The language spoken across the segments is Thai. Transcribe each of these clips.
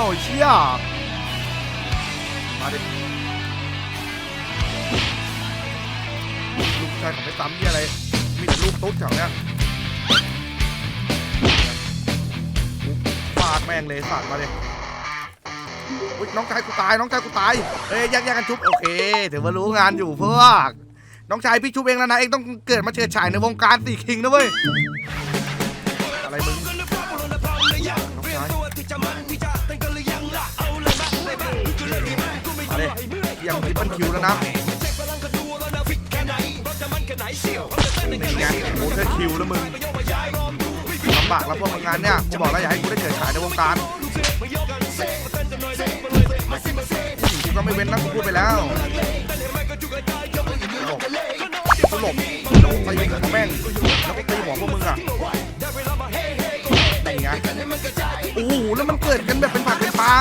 แล้วเชี่ยมาดิลูกชายของไม่ซ้ำที่อะไร มีแต่ลูกตุ๊ดแถวเนี้ยฟาดแม่งเลยฟาดมาเลยอุ๊ยน้องชายกูตายน้องชายกูตายเอ้ยแยกแยกกันชุบโอเคถือว่ารู้งานอยู่พวกน้องชายพี่ชุบเองแล้วนะเองต้องเกิดมาเฉิดฉายในวงการสี่คิงนะเว้ยอะไรมึง คิวแล้วนะนี่ไงโอ้เธอคิวแล้วมึงลำบากแล้วพวกมึงงานเนี่ยกูบอกแล้วอย่าให้กูได้เฉิดฉายในวงการกูก็ไม่เว้นนะกูพูดไปแล้วสลบสลบตีหัวแม่งแล้วก็ตีหัวพวกมึงอะนี่ไงโอ้โหแล้วมันเกิดกันแบบเป็นผักเป็นปลา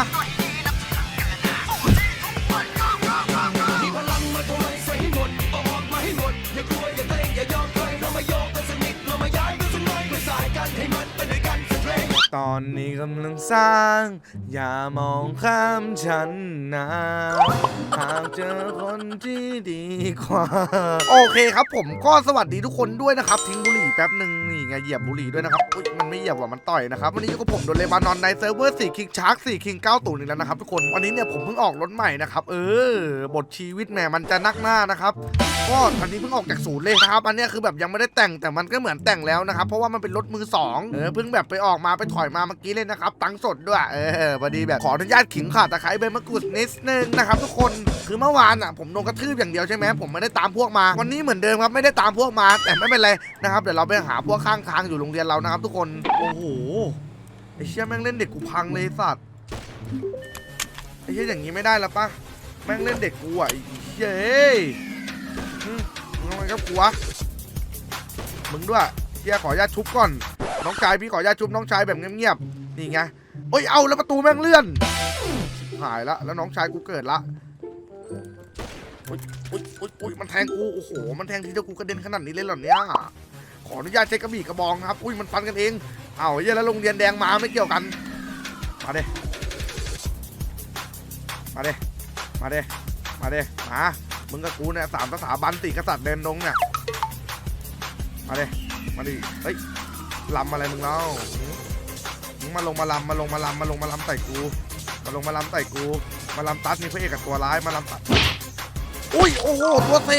อนนี้กำลังสร้าง อย่ามองข้ามฉันนะหากเจอคนที่ดีกว่า โอเคครับผมก็สวัสดีทุกคนด้วยนะครับ ทิ้งบุหรี่แป๊บหนึ่งนี่ไงเหยียบบุหรี่ด้วยนะครับอุ๊ยมันไม่เหยียบว่ะมันต่อยนะครับวันนี้อยู่กับผมโดนเลบานอนในเซิร์ฟเวอร์สี่คิงชาร์กสี่คิงเก้าตูนอีกแล้วนะครับทุกคนวันนี้เนี่ยผมเพิ่งออกรถใหม่นะครับเออบทชีวิตแหมมันจะนักหน้านะครับก็อันนี้เพิ่งออกจากศูนย์เลยนะครับอันนี้คือแบบยังไม่ได้แต่งแต่มันก็เหมือนแต่งแล้วนะครับเพราะว่ามันเป็นรถมือสองเออเพิ่งแบบไปออกมาไปถอยมาเมื่อกี้เลยนะครับ ตังสดด้วยเออพอดีแบบขออนุญาตขิงข่าตะไคร้ใบมะกรูดนิดนึงนะครับทุกคนคือเมื่อวานอะผมโดนกระทืบอย่างเดียวใช่ไหมผมไม่ได้ตามพวกมา วันนี้เหมือนเดิมครับไม่ได้ตามพวกมา แต่ไม่เป็นไรนะครับเดี๋ยวเราไปหาพวกข้างทางอยู่โรงเรียนเรานะครับ ทุกคนโอ้โหไอ้เชี่ยแม่งเล่นเด็กกูพังเลยสัตว์ไอ้เชี่ยอย่างนี้ไม่ได้แล้วปะแม่งเล่นเด็กกูอะไอ้เชี่ยเอ้ยอืมมึงทำไมครับกูวะมึงด้วยเฮียขออนุญาตชุบก่อน น้องชายพี่ขออนุญาตชุบน้องชายแบบเงียบๆนี่ไงเอ้ยเอาแล้วประตูแม่งเลื่อนหายละแล้วน้องชายกูเกิดละอุ้ยอุ้ยอุ้ยมันแทงกูโอ้โหมันแทงทีเดียวกูกระเด็นขนาดนี้เลยเหรอเนี่ยขออนุญาตใช้กระบี่กระบองครับอุ้ยมันฟันกันเองเอาเฮียแล้วโรงเรียนแดงมาไม่เกี่ยวกันมาเด้มาเด้มาเด้มาเด้มามึงกับกูเนี่ยสามภาษาบันติกษัตริย์เดินดงเนี่ยมาเดิมาดิเฮ้ย ลำอะไรมึงเล่ามึงมาลงมาลำมาลงมาลำมาลงมาลำใส่กู มาลงมาลำใส่กู มาลำตัดนี่พระเอกกับตัวร้ายมาลำตัด อุ้ยโอ้โหตัวเซ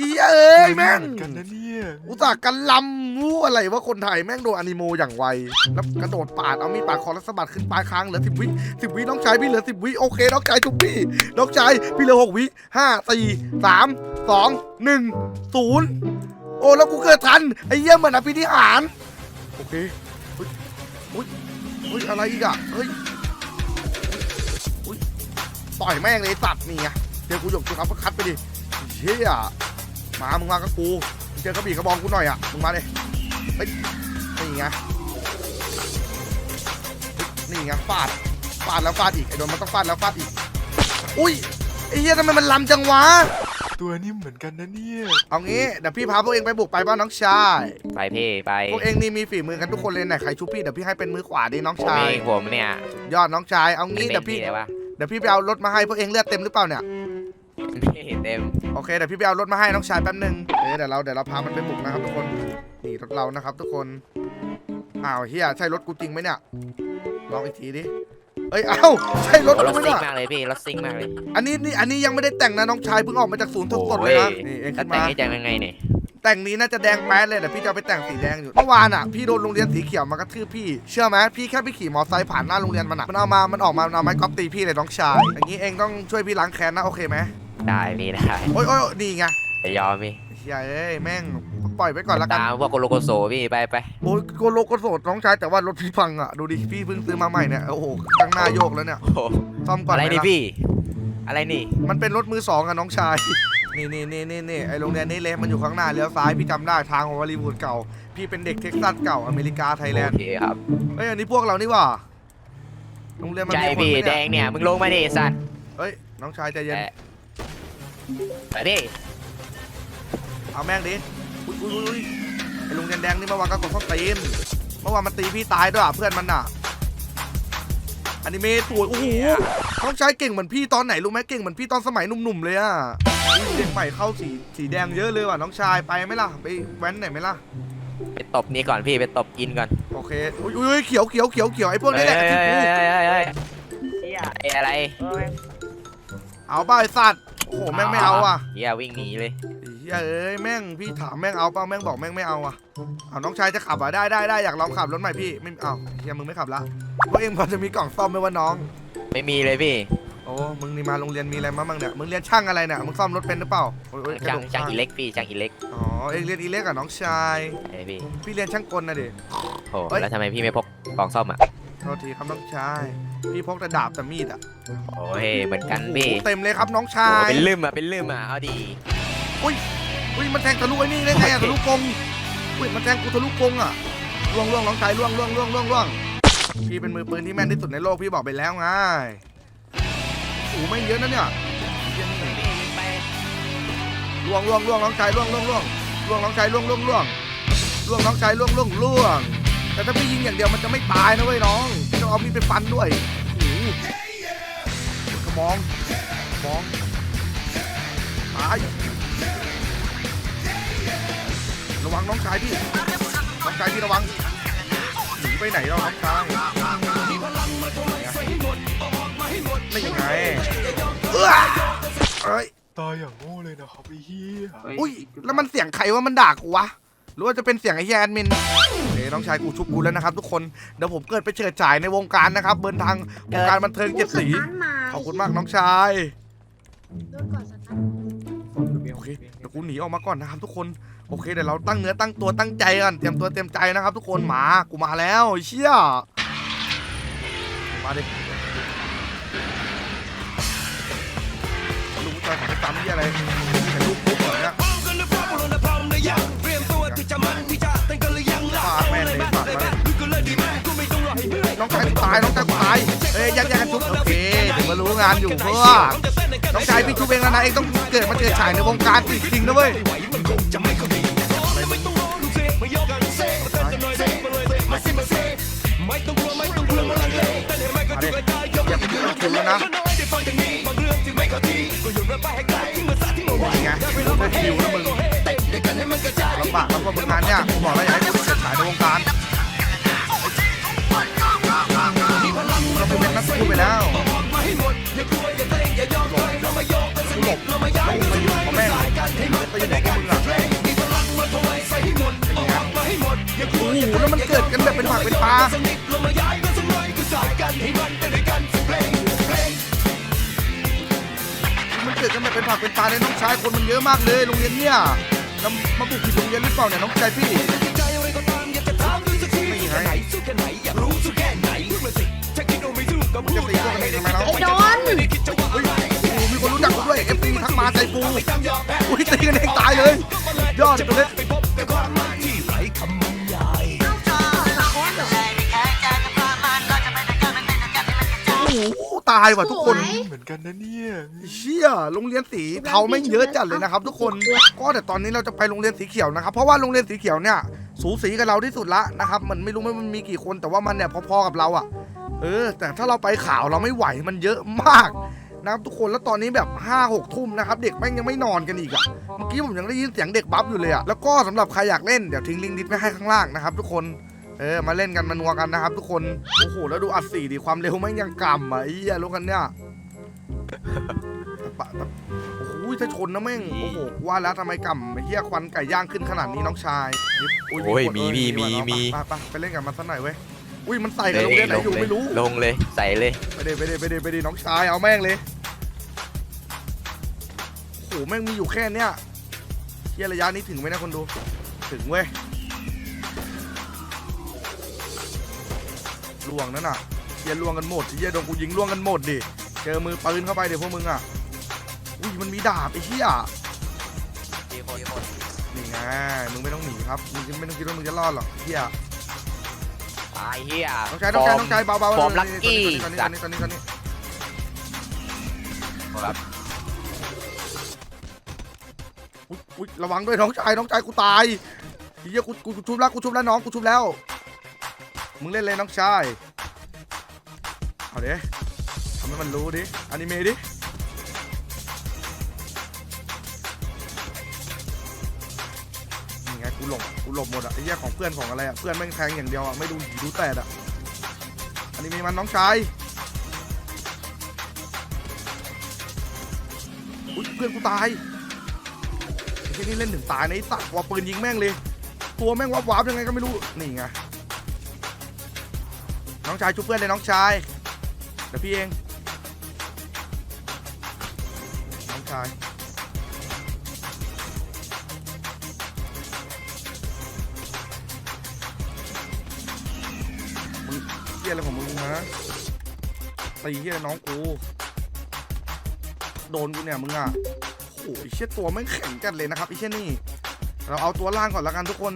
อีเอ้ยแม่งกันนะเนี่ยอุตส่าห์กันลำรู้อะไรว่าคนไทยแม่งโดนอนิโมอย่างไวแล้วกระโดดปาดเอามีดปาดคอแล้วสะบัดขึ้นปลายคางเหลือสิบวิสิบวิน้องชายพี่เหลือสิบวิโอเคน้องชายจุกพี่น้องชายพี่เหลือหกวิห้าสี่สามสองหนึ่งศูนย์โอ้แล้วกูเกิดทันไอ้เยี่ยมเหมือนอภินิหารโอ เคอุ้ยอุ้ยอุ้ยอะไรอีกอะเฮ้ยอุ้ยต่อยแม่งเลยไอ้สัตว์นี่ไงเจอกูหยกจุกอัปเปอร์คัดไปดิเชี่ยมามึงมากับกูเจอกระบี่กระบองกูหน่อยอะมึงมาเลยเฮ้ยนี่ไงนี่ไงฟาดฟาดแล้วฟาดอีกไอ้โดนมันต้องฟาดแล้วฟาดอีกอุ้ยไอ้เหี้ยทำไมมันลำจังวะ ตัวนิ่มเหมือนกันนะเนี่ย เอางี้เดี๋ยวพี่พาพวกเองไปบุกไปบ้านน้องชาย ไปพี่ไปพวกเองนี่มีฝีมือกันทุกคนเลยไหนใครชุบพี่เดี๋ยวพี่ให้เป็นมือขวาดิน้องผมชาเอยงผมเนี่ยยอดน้องชาย เอางี้เด็เดี๋ยวกพี่พี่เลยวะเดี๋ยวพี่ไปเอารถมาให้พวกเองเลือดเต็มหรือเปล่าเนี่ยพี่เต็มโอเคเดี๋ยวพี่ไปเอารถมาให้น้องชายแป๊บนึงเดี๋ยวเราเดี๋ยวเราพามันไปบุกนะครับทุกคนนี่รถเรานะครับทุกคนอ้าวเฮียใช่รถกูจริงไหมเนี่ยลองอีกทีดิ เอ้ยเอ้าใช่รถโอ้รกูถไหมซิ่เนี่ยงมากเลยพี่รถซิ่งมากเลยอันนี้นี่อันนี้ยังไม่ได้แต่งนะน้องชายเพิ่งออกมาจากศูนย์สดๆเลยนะโอ้ยนี่เองแล้วขึ้นแต่งมา ให้จังยังไงเนี่ยแต่งนี้น่าจะแดงแป๊ดเลยแต่พี่จะเอาไปแต่งสีแดงอยู่เมื่อวานอะพี่โดนโรงเรียนสีเขียวมากระทืบพี่เชื่อไหมพี่แค่ไปขี่มอเตอร์ไซค์ผ่านหน้าโรงเรียนมันอะมันเอามามันออกมามันเอาไม้กอล์ฟตีพี่เลยน้องชายอย่างนี้เองต้องช่วยพี่ล้างแค้นนะโอเคไหมได้พี่ได้โอ้ยโอ้ยนี่ไงจะยอมพี่ เฮียเอ้ยแม่งปล่อยไว้ก่อนละกัน ตามพวกโกโลโกโซพี่ไปไปโอ้ยโกโลโกโสดน้องชายแต่ว่ารถพี่พังอะ ดูดิ พี่เพิ่งซื้อมาใหม่เนี่ย โอ้โหข้างหน้าโยกแล้วเนี่ย โอ้โหซ่อมก่อนอะไรไหมนี่ล่ะพี่ อะไรนี่มันเป็นรถมือสองอะน้องชาย นี่นี่นี่นี่นี่ไอโรงเรียนนี้เลยมันอยู่ข้างหน้าเลี้ยวซ้ายพี่จำได้ทางของฮอลลีวูดเก่า พี่เป็นเด็กเท็กซัสเก่าอเมริกาไทยแลนโอด์เคครับเฮ้ยอันนี้พวกเรานี่หว่าโรงเรียนมันใจมีคนพี่ไหมแดเนี่ยงเนี่ยมึงลงมาดิสัตว์เฮ้ยน้องชายใจเย็นแอะไปดิ เอาแม่งดิอุ้ยอุ้ยอุ้ยไอโรงเรียนแดงนี่เมื่อวานก็กดข้อตีนเมื่อวานมันตีพี่ตายด้วยอะเพื่อนมันอะอนิเมะสวยโอ้โหน้องชายเก่งเหมือนพี่ตอนไหนรู้ไหมเก่งเหมือนพี่ตอนสมัยหนุ่มๆเลยอะอุ๊ยเด็กใหม่เข้าสีสีแดงเยอะเลยว่ะน้องชายไปไหมล่ะไปแว้นไหนไหมล่ะไปตบนี่ก่อนพี่ไปตบอินก่อนโอเคอุ้ยอุ้ยเขียวเขียวเขียวเขียวไอ้พวกนี้แหละเฮ้ยที่เฮ้ยกูเฮ้ยเฮ้ยเฮ้ยเฮียไอ้อะไร เอาเปล่าไอ้สัตว์โอ้โหแม่งไม่เอาอะเฮียวิ่งหนีเลยไอ้ เหี้ยเอ้ยแม่งพี่ถามแม่งเอาเปล่าแม่งบอกแม่งไม่เอาอะเอาน้องชายจะขับอะได้ได้ได้อยากลองขับรถใหม่พี่ไม่เอาเฮียมึงไม่ขับละพวกเองพอจะมีกล่องซ่อมไหมวะน้อง ไม่มีเลยพี่โอ้มึงนี่มาโรงเรียนมีอะไรมาบ้างเนี่ยมึงเรียนช่างอะไรเนี่ยมึงซ่อมรถเป็นหรือเปล่าโอ้ยโอ้ยกระช่างดูกช่างอิเล็กพี่ช่างอิเล็กอ๋อเองเรียนอีเล็กกับน้องชาย ไอ้พี่พี่เรียนช่างกลนะดิโอ้เฮ้ย แล้วทำไมพี่ไม่พกกล่องซ่อมอะโทษทีครับน้องชายพี่พกแต่ดาบแต่มีดอะโอ้ยเหมือนกันพี่เต็มเลยครับน้องชาโอ้ยเป็นลืมอะเป็นลืมอะเอาดี อุ้ยมันแทงทะลุไอ้นี่ได้ไงอะทะลุกรงอุ้ยมันแทงกูทะลุกรงอะล่วงล่วงน้องชายล่วงล่วงล่วงล่วงล่วงพี่เป็นมือปืนที่แม่นที่สุดในโลกพี่บอกไปแล้วไงโอ้โหไม่งเยอะนะเนี่ยเหี้ยนี่ล่วงล่วงล่วงน้องชายล่วงล่วงล่วงล่วงน้องชายล่วงล่วงล่วงล่วงน้องชายล่วงล่วงล่วง แต่ถ้าพี่ยิงอย่างเดียวมันจะไม่ตายนะเว้ยน้องพี่ต้องเอามีดไปฟันด้วยโอ้โหกระมองกระมองตาย ระวังน้องชายพี่ น้องชายพี่ระวัง หนีไปไหนแล้วน้องชายไม่ยังไงเอ้อเอ้ยตายอย่างโง่เลยนะครับไอ้เหี้ยอุ้ย แล้วมันเสียงใครว่ามันด่ากูวะ หรือว่าจะเป็นเสียงไอ้แยแอดมินเฮ้ยน้องชายกูชุบกูแล้วนะครับทุกคน เดี๋ยวผมเกิดไปเฉิดฉายในวงการนะครับเบินทางวงการบันเทิงเจ็ดสี ขอบคุณมากน้องชายโดนก่อนสตาร์ทโอเคเดี๋ยวกูหนีออกมาก่อนนะครับทุกคน โอเคเดี๋ยวเราตั้งเนื้อตั้งตัวตั้งใจกันเตรียมตัวเตรียมใจนะครับทุกคนหมากูมาแล้วไอ้เชี่ยมาดิลูกผู้ชายของไอ้ตามที่อะไรแต่ลูกปุ๊บเหรอเนี่ยฟาดแม่งเลยฟาดมาเลยน้องชายกูตายน้องชายกูตายเอ้ยยังยังกันทุบโอเคถึงมารู้งานอยู่เพื่อน้องชายพี่ชุบเองแล้วนะเองต้องเกิดมาเจอฉายในวงการจริงๆนะเว้ย อย่าไปยุ่งกับคิวแล้วนะนี่ไงได้คิวแล้วมึงลำบากแล้วก็มึงงานเนี่ยกูบอกแล้วอย่าให้กูเกิดฉายในวงการเราเป็นนักสู้ไปแล้วหลบลบแล้วมึงมาอยู่ของแม่งไปอยู่ไหนกับมึงอะโอ้โหแล้วมันเกิดกันแบบเป็นผักเป็นปลา กิดกันแบบเป็นผักเป็นปลาในน้องชายคนมันเยอะมากเลยโรงเรียนเนี่ยแล้วมาบุกผิดโรงเรียนหรือเปล่าเนี่ยน้องชายพี่ไม่ไงจะตีพวกกันเองทำไมเราไอ้ดอนเฮ้ยโอ้โหมีคนรู้จักกูด้วยเอฟซีทักมาใจฟูอุ้ยตีกันเองตายเลย ยอดตัวเล็ก ตายว่ะทุกคน เหมือนกันนะเนี่ยเชี่ยโรงเรียนสีเทาไม่งเยอะจัดเลยนะครับ ทุกคน ก็แต่ตอนนี้เราจะไปโรงเรียนสีเขียวนะครับ เพราะว่าโรงเรียนสีเขียวเนี่ย สูสีกับเราที่สุดละนะครับ มันไม่รู้ว่ามันมีกี่คนแต่ว่ามันเนี่ยพอๆกับเราอะเออ แต่ถ้าเราไปข่าวเราไม่ไหวมันเยอะมากนะครับทุกคนแล้วตอนนี้แบบ5้าหกทุ่มนะครับ เด็กแม่งยังไม่นอนกันอีกอะเมื่อกี้ผมยังได้ยินเสียงเด็กบัฟอยู่เลยอะแล้วก็สำหรับใครอยากเล่นเดี๋ยวทิ้งลิงก์ดิสไว้ให้ข้างล่างนะครับทุกคน เออมาเล่นกันมานัวกันนะครับทุกคนโอ้โหแล้วดูอัดสีดิความเร็วแม่งยังกำอะไอ้เหี้ยรู้กันเนี่ยปะปะโอ้โหถ้าชนนะแม่งโอ้โหว่าแล้วทำไมกำไอ้เหี้ยควันไก่ย่างขึ้นขนาดนี้น้องชายนิดโอ้ยคนมีเอ้มีมีว่ะมีไปไปไปเล่นกับมันสักหน่อยเว้ยอุ้ยมันใส่กับโรงเรียนไหนอยู่ไม่รู้ลงเลยใส่เลยไปเดไปเดไปเดไปเดน้องชายเอาแม่งเลยโอ้โหแม่งมีอยู่แค่เนี้ยเหี้ยระยะนี้ถึงไหมนะคนดูถึงเว้ย ล่วงนั่นน่ะเหี้ยล่วงกันหมดเหี้ยโดนกูยิงล่วงกันหมดดิเจอมือปืนเข้าไปเดี๋ยวพวกมึงอะอุ้ยมันมีดาบไอ้เหี้ยนี่ไงมึงไม่ต้องหนีครับมึงไม่ต้องคิดว่ามึงจะรอดหรอกเฮียตายเฮียต้องใช้ต้องใช้ต้องใช้เบาๆฟอร์มลัคกี้ตอนนี้ตจัอดนนี้ตอนนี้ตอนนี้ครับอุ๊ยอุ๊ยระวังด้วยน้องชายน้องชายกูตายเฮียกูกูกูชุบแล้วกูชุบแล้วน้องกูชุบแล้ว มึงเล่นเลยน้องชาย เอาเดิทำให้มันรู้ดิอนิเมะดิ นี่ไงกูหลบกูหลบหมดอะไอ้เหี้ยของเพื่อนของอะไรอะเพื่อนแม่งแทงอย่างเดียวอะไม่ดูหีดูแตดอะอนิเมะมันน้องชายอุ้ยเพื่อนกูตายไอ้เหี้ยนี่เล่นถึงตายในะไอ้สัตว์ว่าปืนยิงแม่งเลย ตัวแม่งวับวับยังไงก็ไม่รู้ นี่ไง น้องชายชุบเพื่อนเลยน้องชาย เดี๋ยวพี่เอง น้องชายมึงเฮียอะไรของมึงนะตีเฮียน้องกู โดนกูเนี่ยมึงอะโอ้ยเชี่ยตัวแม่แข็งจัดเลยนะครับไอ้เชี่ยนี่ เราเอาตัวล่างก่อนล้วกันทุกคน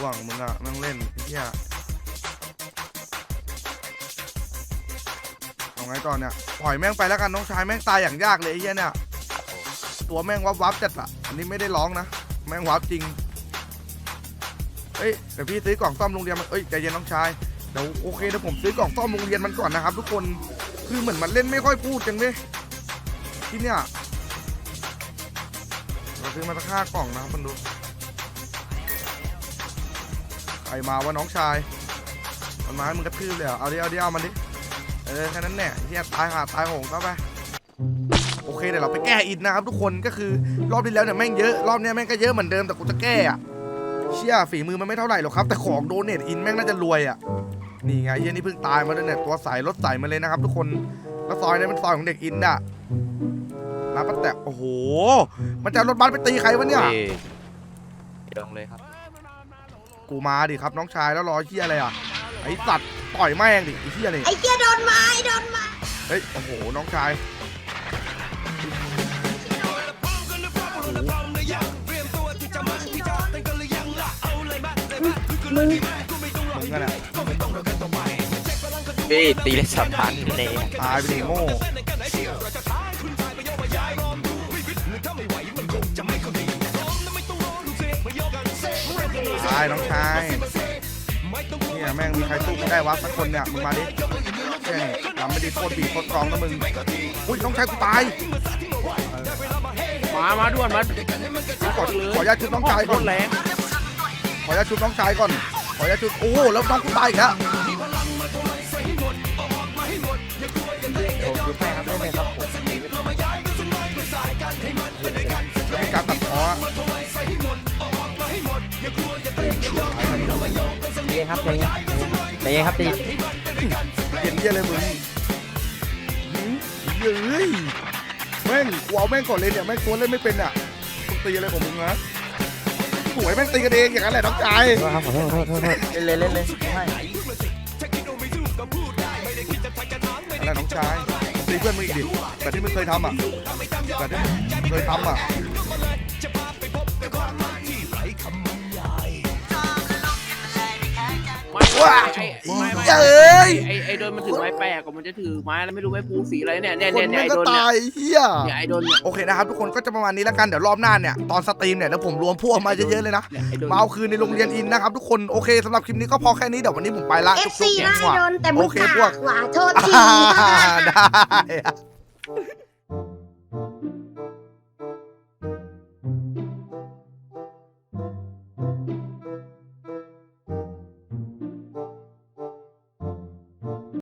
หว่างมึงอะนั่งเล่นเฮียเอาไงต่อเนี่ยปล่อยแม่งไปแล้วกันน้องชายแม่งตายอย่างยากเลยไอ้เหี้ยเนี่ยตัวแม่งวับวับจัดอะอันนี้ไม่ได้ร้องนะแม่งวับจริงเฮ้ยเดี๋ยวพี่ซื้อกล่องซ่อมโรงเรียนมันเอ้ยใจเย็นน้องชายเดี๋ยวโอเคเดี๋ยวผมซื้อกล่องซ่อมโรงเรียนมันก่อนนะครับ ทุกคนคือเหมือนมันเล่นไม่ค่อยพูดจังเลยที่เนี่ยเราซื้อมาสักห้ากล่องนะครับมันดู ใครมาวะน้องชายมันมาให้มึงกระทืบเลยเหรอเอาดิเอาดิเอามันดิเออแค่นั้นแหละเฮียตายหาตายโหงเข้าไปโอเคเดี๋ยวเราไปแก้อินนะครับทุกคนก็คือรอบที่แล้วเนี่ยแม่งเยอะรอบเนี้ยแม่งก็เยอะเหมือนเดิมแต่กูจะแก้อะเชี่ยฝีมือมันไม่เท่าไหร่หรอกครับ แต่ของโดเนทอินแม่งน่าจะรวยอะนี่ไงเฮียนี่เพิ่งตายมาด้วยเนี่ยตัวใสรถใสมาเลยนะครับ ทุกคนแล้วซอยนี้เป็นซอยของเด็กอินอะร้าป้าแตะโอ้โห มันจะรถบัสไปตีใครวะเนี่ยเฮ้ลงเลยครับ กูมาดิครับน้องชายแล้วรอเฮียอะไรอะไอสัตว์ต่อยแม่งดิไอเฮียนี่ไอ้เกียโดนไม้โดนไม้เฮ้ยโอ้โหน้องชายมึงกันอะพี่ตีเลยสับพันเลยตายไปดิโง่ ตายน้องชายเนี่ยแม่งมีใครสู้กูได้วะสักคนเนี่ยมึงมาดิแค่นี้ทำไม่ดีโคตรบีบโคตรกรองนะมึงอุ้ยน้องชายกูตายมา มาด่วนมาขอขออนุญาตชุดน้องชายก่อนแรงขออนุญาตชุดน้องชายก่อน ขออนุญาตชุดโอ้โหแล้วน้องกูตายอีกแล้วแล้วมีการตัดคออะ ใจเย็นครับใจเย็นใจเย็นครับใจเย็นเย็นเยี่ยเลยมึงหืมเย้ยแม่งกูเอาแม่งก่อนเลยเนี่ยแม่งตัวเล่นไม่เป็นอะมึงตีอะไรของมึงนะสวยแม่งตีกันเองอย่างนั้นแหละน้องชายครับขอโทษขอโทษขอโทษเล่นเลยเล่นเลยให้อะไรน้องชายตีเพื่อนมึงอีกดิแต่ที่มึงเคยทำอะแต่ที่มึงเคยทำอะ ว้าไอ้ไม่ไม่เอ้ย ไอ้ไอ้โดนมันถือไม้แปลกกว่ามันจะถือไม้แล้วไม่รู้ไม้ปูสีอะไรเนี่ยเนี่ยคเนี่ยนเนี่ยแม่งไอ้ก็โดนเนี่ยตายเฮีย เนี่ยไอ้โดนเนี่ยโอเคนะครับทุกคนก็จะประมาณนี้แล้วกันเดี๋ยวรอบหน้าเนี่ยตอนสตรีมเนี่ยเดี๋ยวผมรวมพวกมาเยอะๆเลยนะเนี่ยไอ้โดนมาเอาคืนในโรงเรียนอินนะครับทุกคนโอเคสำหรับคลิปนี้ก็พอแค่นี้เดี๋ยววันนี้ผมไปละเอจุ๊ฟบซีๆได้มั่วโดนแต่มึโองเคพวกากกว่าโทษทีอ่าได้